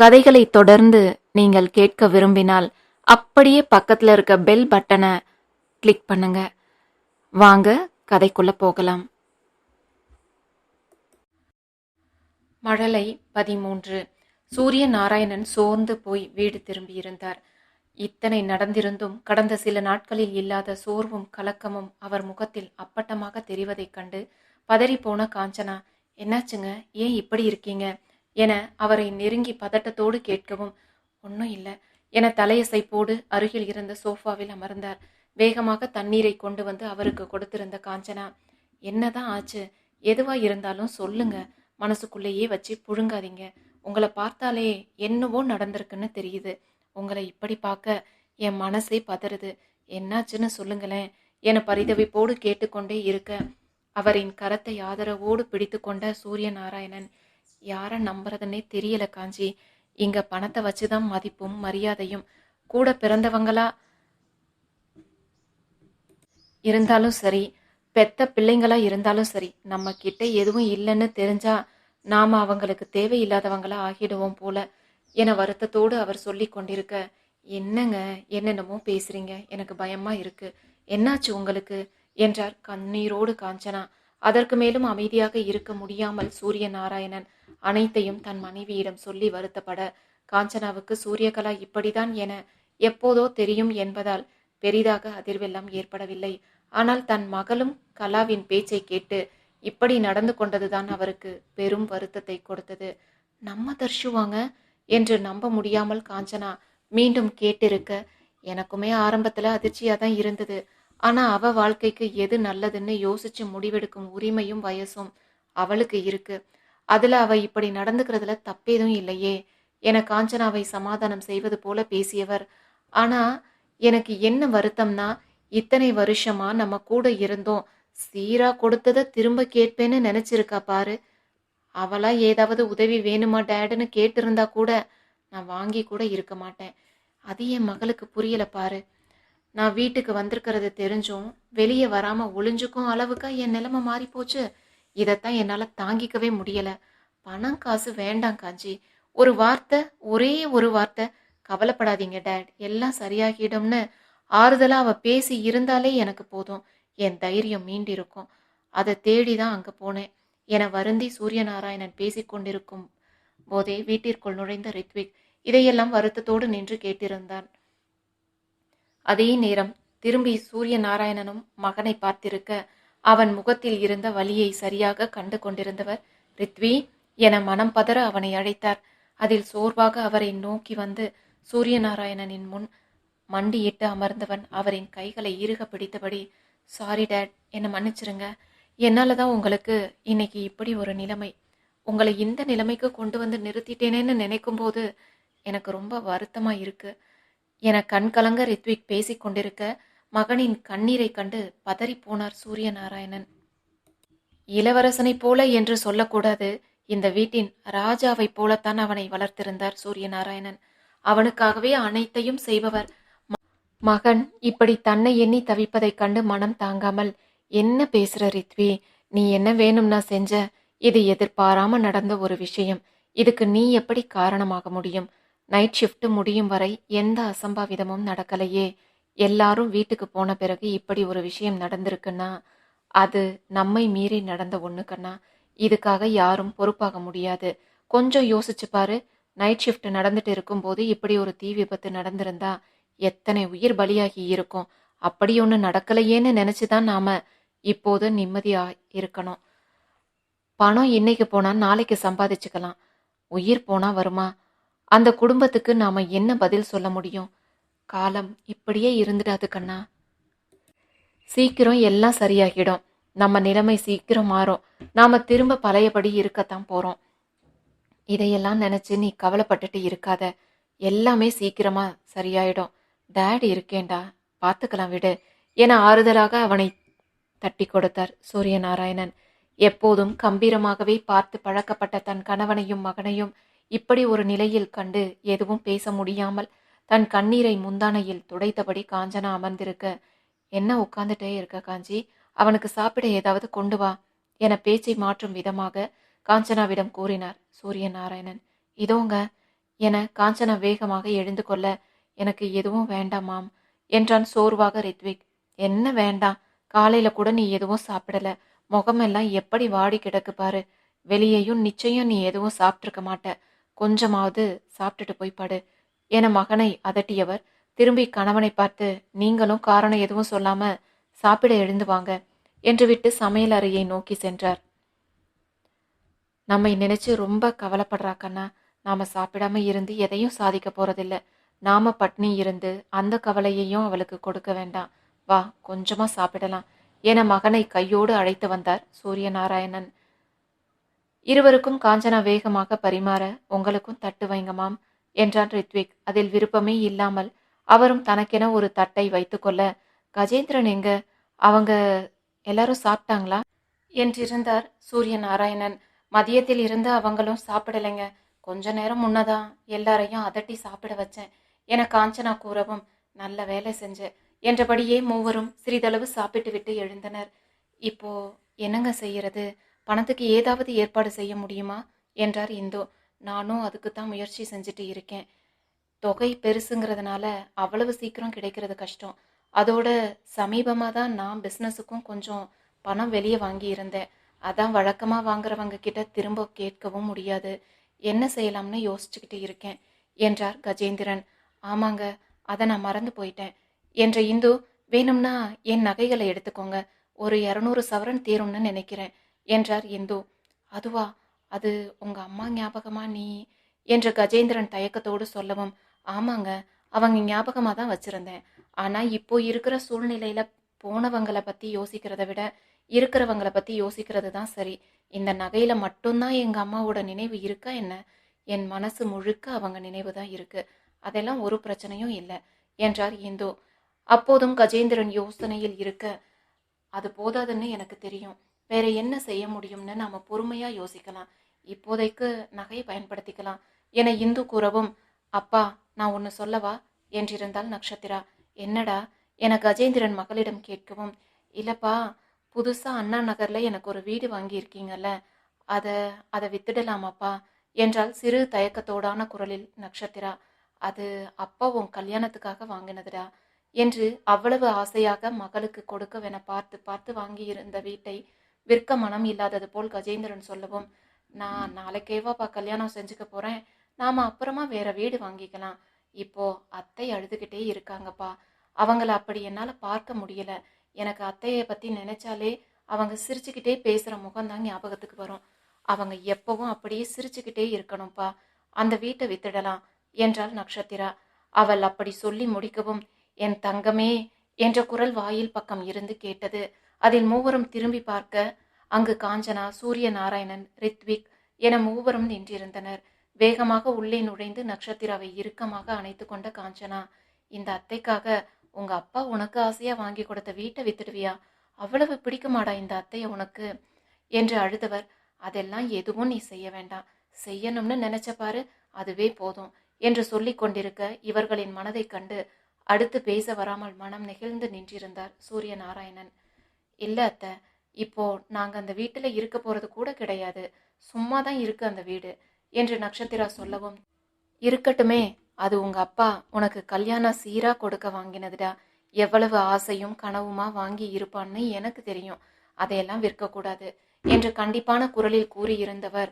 கதைகளை தொடர்ந்து நீங்கள் கேட்க விரும்பினால் அப்படியே பக்கத்தில் இருக்க பெல் பட்டனை கிளிக் பண்ணுங்க. வாங்க கதைக்குள்ள போகலாம். மழலை பதிமூன்று. சூரிய நாராயணன் சோர்ந்து போய் வீடு திரும்பியிருந்தார். இத்தனை நடந்திருந்தும் கடந்த சில நாட்களில் இல்லாத சோர்வும் கலக்கமும் அவர் முகத்தில் அப்பட்டமாக தெரிவதைக் கண்டு பதறிப்போன காஞ்சனா என்னாச்சுங்க? ஏன் இப்படி இருக்கீங்க? என அவரை நெருங்கி பதட்டத்தோடு கேட்கவும் ஒன்றும் இல்லை. என தலையசைப்போடு அருகில் இருந்த சோஃபாவில் அமர்ந்தார். வேகமாக தண்ணீரை கொண்டு வந்து அவருக்கு கொடுத்திருந்த காஞ்சனா என்னதான் ஆச்சு? எதுவா இருந்தாலும் சொல்லுங்க. மனசுக்குள்ளேயே வச்சு புழுங்காதீங்க. உங்களை பார்த்தாலே என்னவோ நடந்திருக்குன்னு தெரியுது. உங்களை இப்படி பார்க்க என் மனசே பதறுது. என்னாச்சுன்னு சொல்லுங்களேன் என பரிதவிப்போடு கேட்டுக்கொண்டே இருக்க அவரின் கரத்தை ஆதரவோடு பிடித்து கொண்ட சூரிய நாராயணன் யாரை நம்புறதுன்னே தெரியல காஞ்சி. இங்க பணத்தை வச்சுதான் மதிப்பும் மரியாதையும். கூட பிறந்தவங்களா? இருந்தாலும் சரி. பெத்த பிள்ளைங்களா இருந்தாலும் சரி. நம்ம கிட்ட எதுவும் இல்லைன்னு தெரிஞ்சா நாம அவங்களுக்கு தேவையில்லாதவங்களா ஆகிடுவோம் போல என வருத்தத்தோடு அவர் சொல்லி கொண்டிருக்க என்னங்க? என்னென்னமோ பேசுறீங்க. எனக்கு பயமா இருக்கு. என்னாச்சு உங்களுக்கு? என்றார் கண்ணீரோடு காஞ்சனா. அதற்கு மேலும் அமைதியாக இருக்க முடியாமல் சூரிய நாராயணன் அனைத்தையும் தன் மனைவியிடம் சொல்லி வருத்தப்பட காஞ்சனாவுக்கு சூரியகலா இப்படிதான் என எப்போதோ தெரியும் என்பதால் பெரிதாக அதிர்வெல்லாம் ஏற்படவில்லை. ஆனால் தன் மகளும் கலாவின் பேச்சை கேட்டு இப்படி நடந்து கொண்டதுதான் அவருக்கு பெரும் வருத்தத்தை கொடுத்தது. நம்ம தர்ஷுவாங்க? என்று நம்ப முடியாமல் காஞ்சனா மீண்டும் கேட்டிருக்க எனக்குமே ஆரம்பத்துல அதிர்ச்சியா தான் இருந்தது. ஆனா அவ வாழ்க்கைக்கு எது நல்லதுன்னு யோசிச்சு முடிவெடுக்கும் உரிமையும் வயசும் அவளுக்கு இருக்கு. அதில் அவ இப்படி நடந்துக்கிறதுல தப்பேதும் இல்லையே. என காஞ்சனாவை சமாதானம் செய்வது போல பேசியவர். ஆனால் எனக்கு என்ன வருத்தம்னா இத்தனை வருஷமா நம்ம கூட இருந்தோம். சீரா கொடுத்ததை திரும்ப கேட்பேன்னு நினைச்சிருக்கா பாரு. அவளா ஏதாவது உதவி வேணுமா டேடுன்னு கேட்டிருந்தா கூட நான் வாங்கி கூட இருக்க மாட்டேன். அது என் மகளுக்கு புரியல பாரு. நான் வீட்டுக்கு வந்திருக்கிறது தெரிஞ்சும் வெளியே வராம ஒளிஞ்சுக்கும் அளவுக்கா என் நிலைமை மாறி போச்சு இதைத்தான் என்னால் தாங்கிக்கவே முடியலை. பணம் காசு வேண்டாம் காஞ்சி. ஒரு வார்த்தை ஒரே ஒரு வார்த்தை. கவலைப்படாதீங்க டேட். எல்லாம் சரியாகிடும்னு ஆறுதலாக அவள் பேசி இருந்தாலே எனக்கு போதும். என் தைரியம் மீண்டிருக்கும். அதை தேடி தான் அங்கே போனேன். என வருந்தி சூரியநாராயணன் பேசி கொண்டிருக்கும் போதே வீட்டிற்குள் நுழைந்த ரித்விக் இதையெல்லாம் வருத்தத்தோடு நின்று கேட்டிருந்தான். அதே நேரம் திரும்பி சூரிய நாராயணனும் மகனை பார்த்திருக்க அவன் முகத்தில் இருந்த வலியை சரியாக கண்டு கொண்டிருந்தவர் ரித்வி என மனம் பதற அவனை அழைத்தார். அதில் சோர்வாக அவரை நோக்கி வந்து சூரிய நாராயணனின் முன் மண்டியிட்டு அமர்ந்தவன் அவரின் கைகளை இறுக பிடித்தபடி சாரி டேட் என்னை மன்னிச்சிருங்க. என்னால் தான் உங்களுக்கு இன்னைக்கு இப்படி ஒரு நிலைமை. உங்களை இந்த நிலைமைக்கு கொண்டு வந்து நிறுத்திட்டேனேன்னு நினைக்கும் போது எனக்கு ரொம்ப வருத்தமாக இருக்குது என கண்கலங்க ரித்விக் பேசிக் கொண்டிருக்க மகனின் கண்ணீரைக் கண்டு பதறிப்போனார் சூரிய நாராயணன் இளவரசனைப் போல என்று சொல்லக்கூடாது. இந்த வீட்டின் ராஜாவைப் போலத்தான் அவனை வளர்த்திருந்தார் சூரிய நாராயணன் அவனுக்காகவே அனைத்தையும் செய்பவர் மகன். இப்படி தன்னை எண்ணி தவிப்பதைக் கண்டு மனம் தாங்காமல் என்ன பேசுற ரித்வி? நீ என்ன வேணும்னா செஞ்ச? இது எதிர்பாராம நடந்த ஒரு விஷயம். இதுக்கு நீ எப்படி காரணமாக முடியும்? நைட் ஷிஃப்ட் முடியும் வரை எந்த அசம்பாவிதமும் நடக்கலையே. எல்லாரும் வீட்டுக்கு போன பிறகு இப்படி ஒரு விஷயம் நடந்திருக்குன்னா அது நம்மை மீறி நடந்த ஒண்ணு கண்ணா? இதுக்காக யாரும் பொறுப்பாக முடியாது. கொஞ்சம் யோசிச்சு பாரு. நைட் ஷிஃப்ட் நடந்துட்டு இருக்கும்போது இப்படி ஒரு தீ விபத்து நடந்திருந்தா எத்தனை உயிர் பலியாகி இருக்கும்? அப்படி ஒன்று நடக்கலையேன்னு நினைச்சுதான் நாம இப்போது நிம்மதியாக இருக்கணும். பணம் இன்னைக்கு போனால் நாளைக்கு சம்பாதிச்சுக்கலாம். உயிர் போனால் வருமா? அந்த குடும்பத்துக்கு நாம என்ன பதில் சொல்ல முடியும்? காலம் இப்படியே இருந்துடாது கண்ணா. சீக்கிரம் எல்லாம் சரியாகிடும். நம்ம நிலைமை சீக்கிரம் மாறும். நாம திரும்ப பழையபடி இருக்கத்தான் போறோம். இதையெல்லாம் நினைச்சு நீ கவலைப்பட்டுட்டு இருக்காத. எல்லாமே சீக்கிரமா சரியாயிடும். டேட் இருக்கேன்டா. பார்த்துக்கலாம் விடு. என ஆறுதலாக அவனை தட்டி கொடுத்தார் சூரிய நாராயணன் எப்போதும் கம்பீரமாகவே பார்த்து பழக்கப்பட்ட தன் கணவனையும் மகனையும் இப்படி ஒரு நிலையில் கண்டு எதுவும் பேச முடியாமல் தன் கண்ணீரை முந்தானையில் துடைத்தபடி காஞ்சனா அமர்ந்திருக்க என்ன உட்கார்ந்துட்டே இருக்க காஞ்சி? அவனுக்கு சாப்பிட ஏதாவது கொண்டு வா என பேச்சை மாற்றும் விதமாக காஞ்சனாவிடம் கூறினார் சூரிய நாராயணன் இதோங்க என காஞ்சனா வேகமாக எழுந்து கொள்ள எனக்கு எதுவும் வேண்டாமாம் என்றான் சோர்வாக ரித்விக். என்ன வேண்டாம் காலையில கூட நீ எதுவும் சாப்பிடல. முகமெல்லாம் எப்படி வாடி கிடக்கு பாரு. வெளியேயும் நிச்சயம் நீ எதுவும் சாப்பிட்ருக்க மாட்ட. கொஞ்சமாவது சாப்பிட்டுட்டு போய் படு. என மகனை அதட்டியவர் திரும்பி கணவனை பார்த்து நீங்களும் காரணம் எதுவும் சொல்லாம சாப்பிட எழுந்து வாங்க என்று விட்டு சமையல் அறையை நோக்கி சென்றார். நம்மை நினைச்சு ரொம்ப கவலைப்படுறா கண்ணா. நாம சாப்பிடாம இருந்து எதையும் சாதிக்க போறதில்ல. நாம பட்னி இருந்து அந்த கவலையையும் அவளுக்கு கொடுக்க வேண்டாம். வா கொஞ்சமா சாப்பிடலாம் என மகனை கையோடு அழைத்து வந்தார் சூரிய நாராயணன் இருவருக்கும் காஞ்சனா வேகமாக பரிமாற உங்களுக்கும் தட்டு வைங்கமாம் என்றான் ரித்விக். அதில் விருப்பமே இல்லாமல் அவரும் தனக்கென ஒரு தட்டை வைத்துக்கொள்ள கஜேந்திரன் எங்க? அவங்க எல்லாரும் சாப்பிட்டாங்களா? என்றிருந்தார் சூரிய நாராயணன் மதியத்தில் இருந்து அவங்களும் சாப்பிடலைங்க. கொஞ்ச நேரம் முன்னதான் எல்லாரையும் அதட்டி சாப்பிட வச்சேன். என காஞ்சனா கூறவும் நல்ல வேலை செஞ்ச. என்றபடியே மூவரும் சிறிதளவு சாப்பிட்டு விட்டு எழுந்தனர். இப்போ என்னங்க செய்யறது? பணத்துக்கு ஏதாவது ஏற்பாடு செய்ய முடியுமா? என்றார் இந்து. நானும் அதுக்கு தான் முயற்சி செஞ்சுட்டு இருக்கேன். தொகை பெருசுங்கிறதுனால அவ்வளவு சீக்கிரம் கிடைக்கிறது கஷ்டம். அதோட சமீபமாக தான் நான் பிஸ்னஸுக்கும் கொஞ்சம் பணம் வெளியே வாங்கியிருந்தேன் அதான் வழக்கமாக வாங்குறவங்க கிட்ட திரும்ப கேட்கவும் முடியாது. என்ன செய்யலாம்னு யோசிச்சுக்கிட்டு இருக்கேன் என்றார் கஜேந்திரன். ஆமாங்க அதை நான் மறந்து போயிட்டேன். என்ற இந்து வேணும்னா என் நகைகளை எடுத்துக்கோங்க. ஒரு இரநூறு சவரன் தீரும்னு நினைக்கிறேன் என்றார் இந்து. அதுவா? அது உங்க அம்மா ஞாபகமா? நீ என்று கஜேந்திரன் தயக்கத்தோடு சொல்லவும் ஆமாங்க அவங்க ஞாபகமாக தான் வச்சுருந்தேன். ஆனால் இப்போ இருக்கிற சூழ்நிலையில் போனவங்களை பற்றி யோசிக்கிறத விட இருக்கிறவங்களை பற்றி யோசிக்கிறது தான் சரி. இந்த நகையில் மட்டும்தான் எங்கள் அம்மாவோட நினைவு இருக்கா என்ன? என் மனசு முழுக்க அவங்க நினைவு தான் இருக்கு. அதெல்லாம் ஒரு பிரச்சனையும் இல்லை என்றார் இந்து. அப்போதும் கஜேந்திரன் யோசனையில் இருக்க அது போதாதுன்னு எனக்கு தெரியும். வேற என்ன செய்ய முடியும்னு நாம பொறுமையா யோசிக்கலாம். இப்போதைக்கு நகையை பயன்படுத்திக்கலாம். என இந்து கூறவும் அப்பா நான் ஒன்னு சொல்லவா? என்றிருந்தால் நக்ஷத்திரா. என்னடா? என கஜேந்திரன் மகளிடம் கேட்கவும் இல்லப்பா புதுசா அண்ணா நகர்ல எனக்கு ஒரு வீடு வாங்கியிருக்கீங்கல்ல அதை அதை வித்துடலாமாப்பா? என்றால் சிறு தயக்கத்தோடான குரலில் நக்ஷத்திரா. அது அப்பா உன் கல்யாணத்துக்காக வாங்கினதுடா என்று அவ்வளவு ஆசையாக மகளுக்கு கொடுக்கவென பார்த்து பார்த்து வாங்கியிருந்த வீட்டை விற்க மனம் இல்லாதது போல் கஜேந்திரன் சொல்லவும் நான் நாளைக்கேவாப்பா கல்யாணம் செஞ்சுக்க போறேன். நாம அப்புறமா வேற வீடு வாங்கிக்கலாம். இப்போ அத்தை அழுதுகிட்டே இருக்காங்கப்பா. அவங்கள அப்படி என்னால பார்க்க முடியல. எனக்கு அத்தையை பத்தி நினைச்சாலே அவங்க சிரிச்சுக்கிட்டே பேசுற முகம்தான் ஞாபகத்துக்கு வரும். அவங்க எப்பவும் அப்படியே சிரிச்சுக்கிட்டே இருக்கணும்ப்பா. அந்த வீட்டை வித்துடலாம் என்றாள் நக்ஷத்திரா. அவள் அப்படி சொல்லி முடிக்கவும் என் தங்கமே என்ற குரல் வாயில் பக்கம் இருந்து கேட்டது. அதில் மூவரும் திரும்பி பார்க்க அங்கு காஞ்சனா சூரிய நாராயணன் ரித்விக் என மூவரும் நின்றிருந்தனர். வேகமாக உள்ளே நுழைந்து நக்ஷத்திராவை இறுக்கமாக அணைத்து கொண்ட காஞ்சனா இந்த அத்தைக்காக உங்க அப்பா உனக்கு ஆசையா வாங்கி கொடுத்த வீட்டை வித்துடுவியா? அவ்வளவு பிடிக்குமாடா இந்த அத்தைய உனக்கு என்று அழுதவர். அதெல்லாம் எதுவும் நீ செய்ய வேண்டாம். செய்யணும்னு நினைச்ச பாரு அதுவே போதும் என்று சொல்லி கொண்டிருக்க இவர்களின் மனதைக் கண்டு அடுத்து பேச வராமல் மனம் நெகிழ்ந்து நின்றிருந்தார் சூரிய நாராயணன் இல்ல அத்தை. இப்போ நாங்க அந்த வீட்டுல இருக்க போறது கூட கிடையாது. சும்மா தான் இருக்கு அந்த வீடு என்று நக்ஷத்திரா சொல்லவும். இருக்கட்டுமே அது உங்க அப்பா உனக்கு கல்யாணம் சீரா கொடுக்க வாங்கினதுடா. எவ்வளவு ஆசையும் கனவுமா வாங்கி இருப்பான்னு எனக்கு தெரியும். அதையெல்லாம் விற்கக்கூடாது என்று கண்டிப்பான குரலில் கூறியிருந்தவர்.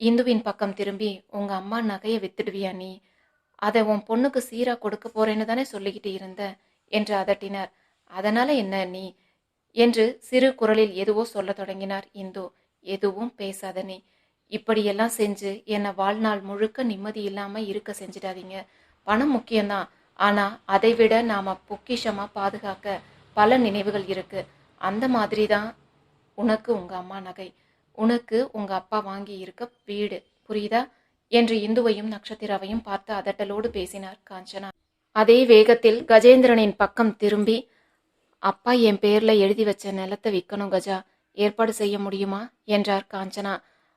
இந்துவின் பக்கம் திரும்பி உங்க அம்மா நகையை வித்துடுவியா நீ? அதை உன் பொண்ணுக்கு சீரா கொடுக்க போறேன்னு தானே சொல்லிக்கிட்டு இருந்த? என்று அதட்டினார். அதனால என்ன நீ? என்று சிறு குரலில் எதுவோ சொல்ல தொடங்கினார். இந்து எதுவும் பேசாத நீ. இப்படியெல்லாம் செஞ்சு என்னை வாழ்நாள் முழுக்க நிம்மதி இல்லாம இருக்க செஞ்சிடாதீங்க. பணம் முக்கியம்தான். ஆனா அதை விட நாம பொக்கிஷமா பாதுகாக்க பல நினைவுகள் இருக்கு. அந்த மாதிரி தான் உனக்கு உங்க அம்மா நகை. உனக்கு உங்க அப்பா வாங்கி இருக்க வீடு. புரியுதா? என்று இந்துவையும் நட்சத்திராவையும் பார்த்து அதட்டலோடு பேசினார் காஞ்சனா. அதே வேகத்தில் கஜேந்திரனின் பக்கம் திரும்பி அப்பா என் பேர்ல எழுதி வச்ச நிலத்தை விற்கணும் கஜா. ஏற்பாடு செய்ய முடியுமா? என்றார் காஞ்சனா.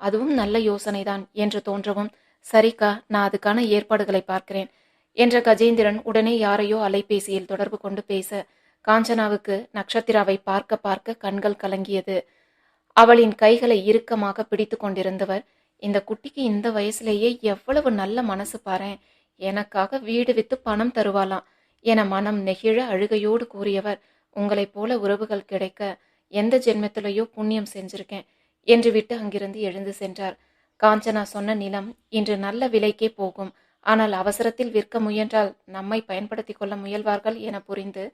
அதுவும் நல்ல யோசனைதான் என்று தோன்றவும் சரிக்கா நான் அதுக்கான ஏற்பாடுகளை பார்க்கிறேன் என்ற கஜேந்திரன் உடனே யாரையோ அலைபேசியில் தொடர்பு கொண்டு பேச காஞ்சனாவுக்கு நட்சத்திராவை பார்க்க பார்க்க கண்கள் கலங்கியது. அவளின் கைகளை இறுக்கமாக பிடித்து கொண்டிருந்தவர் இந்த குட்டிக்கு இந்த வயசுலேயே எவ்வளவு நல்ல மனசு பாரேன் எனக்காக வீடு வித்து பணம் தருவாளாம் என மனம் நெகிழ அழுகையோடு கூறியவர் உங்களைப் போல உறவுகள் கிடைக்க எந்த ஜென்மத்திலேயோ புண்ணியம் செஞ்சிருக்கேன் என்று விட்டு அங்கிருந்து எழுந்து சென்றார். காஞ்சனா சொன்ன நிலம் இன்று நல்ல விலைக்கே போகும். ஆனால் அவசரத்தில் விற்க முயன்றால் நம்மை பயன்படுத்திக் கொள்ள முயல்வார்கள் என புரிந்து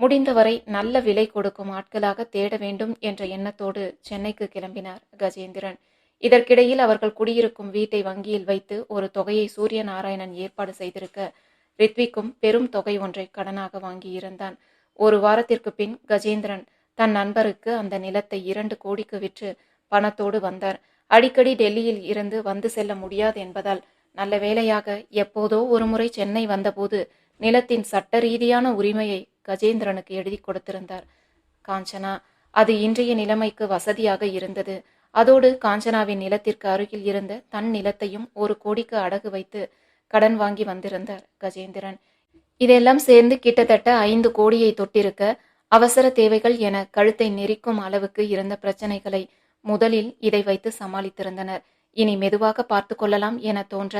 முடிந்தவரை நல்ல விலை கொடுக்கும் ஆட்களாக தேட வேண்டும் என்ற எண்ணத்தோடு சென்னைக்கு கிளம்பினார் கஜேந்திரன். இதற்கிடையில் அவர்கள் குடியிருக்கும் வீட்டை வங்கியில் வைத்து ஒரு தொகையை சூரிய நாராயணன் ஏற்பாடு செய்திருக்க ரித்விக்கும் பெரும் தொகை ஒன்றை கடனாக வாங்கியிருந்தான். ஒரு வாரத்திற்கு பின் கஜேந்திரன் தன் நண்பருக்கு அந்த நிலத்தை இரண்டு கோடிக்கு விற்று பணத்தோடு வந்தார். அடிக்கடி டெல்லியில் இருந்து வந்து செல்ல முடியாது என்பதால் நல்ல வேளையாக எப்போதோ ஒருமுறை சென்னை வந்தபோது நிலத்தின் சட்ட ரீதியான உரிமையை கஜேந்திரனுக்கு எழுதி கொடுத்திருந்தார். காஞ்சனா அது இன்றைய நிலைமைக்கு வசதியாக இருந்தது. அதோடு காஞ்சனாவின் நிலத்திற்கு அருகில் இருந்த தன் நிலத்தையும் ஒரு கோடிக்கு அடகு வைத்து கடன் வாங்கி வந்திருந்தார் கஜேந்திரன். இதெல்லாம் சேர்ந்து கிட்டத்தட்ட ஐந்து கோடியை தொட்டிருக்க அவசர தேவைகள் என கழுத்தை நெரிக்கும் அளவுக்கு இருந்த பிரச்சனைகளை முதலில் இதை வைத்து சமாளித்திருந்தனர். இனி மெதுவாக பார்த்து கொள்ளலாம் என தோன்ற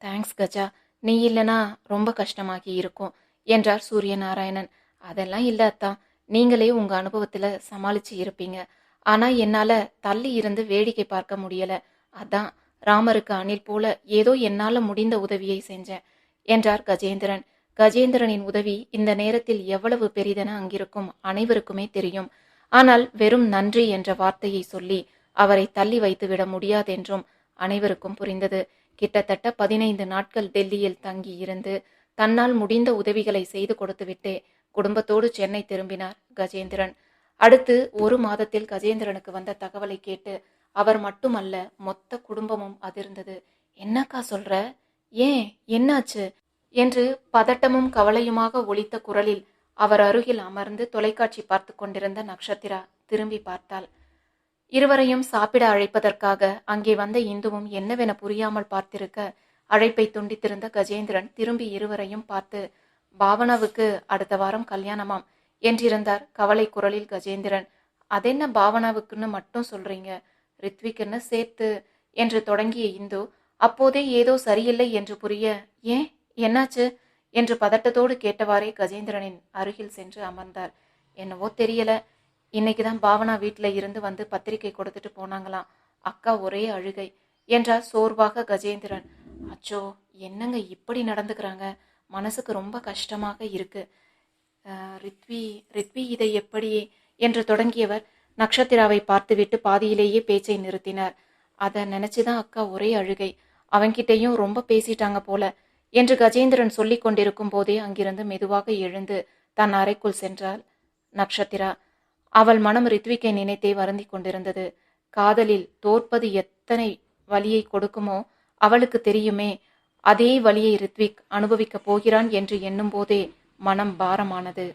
தேங்க்ஸ் கஜா. நீ இல்லனா ரொம்ப கஷ்டமாகி இருக்கும் என்றார் சூரியநாராயணன். அதெல்லாம் இல்ல அத்தா. நீங்களே உங்க அனுபவத்துல சமாளிச்சு இருப்பீங்க. ஆனா என்னால தள்ளி இருந்து வேடிக்கை பார்க்க முடியல. அதான் ராமருக்கு அணில் போல ஏதோ என்னால முடிந்த உதவியை செஞ்சேன் என்றார் கஜேந்திரன். கஜேந்திரனின் உதவி இந்த நேரத்தில் எவ்வளவு பெரிதென அங்கிருக்கும் அனைவருக்குமே தெரியும். ஆனால் வெறும் நன்றி என்ற வார்த்தையை சொல்லி அவரை தள்ளி வைத்துவிட முடியாதென்றும் அனைவருக்கும் புரிந்தது. கிட்டத்தட்ட பதினைந்து நாட்கள் டெல்லியில் தங்கி இருந்து தன்னால் முடிந்த உதவிகளை செய்து கொடுத்துவிட்டே குடும்பத்தோடு சென்னை திரும்பினார் கஜேந்திரன். அடுத்து ஒரு மாதத்தில் கஜேந்திரனுக்கு வந்த தகவலை கேட்டு அவர் மட்டுமல்ல மொத்த குடும்பமும் அதிர்ந்தது. என்னக்கா சொல்ற? ஏன்? என்னாச்சு? என்று பதட்டமும் கவலையுமாக ஒலித்த குரலில் அவர் அருகில் அமர்ந்து தொலைக்காட்சி பார்த்து கொண்டிருந்த நக்ஷத்திரா திரும்பி பார்த்தாள். இருவரையும் சாப்பிட அழைப்பதற்காக அங்கே வந்த இந்துவும் என்னவென புரியாமல் பார்த்திருக்க அழைப்பை துண்டித்திருந்த கஜேந்திரன் திரும்பி இருவரையும் பார்த்து பாவனாவுக்கு அடுத்த வாரம் கல்யாணமாம் என்றிருந்தார் கவலை குரலில் கஜேந்திரன். அதென்ன பாவனாவுக்குன்னு மட்டும் சொல்றீங்க? ரித்விக்குன்னு சேர்த்து என்று தொடங்கிய இந்து அப்போதே ஏதோ சரியில்லை என்று புரிய ஏன்? என்னாச்சு? என்று பதட்டத்தோடு கேட்டவாறே கஜேந்திரனின் அருகில் சென்று அமர்ந்தார். என்னவோ தெரியல. இன்னைக்கு தான் பாவனா வீட்டில் இருந்து வந்து பத்திரிக்கை கொடுத்துட்டு போனாங்களாம் அக்கா ஒரே அழுகை. என்றார் சோர்வாக கஜேந்திரன். அச்சோ என்னங்க இப்படி நடந்துக்கிறாங்க? மனசுக்கு ரொம்ப கஷ்டமாக இருக்கு. ரித்வி ரித்வி இதை எப்படி? என்று தொடங்கியவர் நக்ஷத்திராவை பார்த்துவிட்டு பாதியிலேயே பேச்சை நிறுத்தினார். அதை நினைச்சுதான் அக்கா ஒரே அழுகை. அவன்கிட்டயும் ரொம்ப பேசிட்டாங்க போல. என்று கஜேந்திரன் சொல்லிக் கொண்டிருக்கும் போதே அங்கிருந்து மெதுவாக எழுந்து தன் அறைக்குள் சென்றாள். நக்ஷத்திரா அவள் மனம் ரித்விக்கை நினைத்தே வருந்தி கொண்டிருந்தது. காதலில் தோற்பது எத்தனை வலியை கொடுக்குமோ அவளுக்கு தெரியுமே. அதே வழியை ரித்விக் அனுபவிக்கப் போகிறான் என்று எண்ணும்போதே மனம் பாரமானது.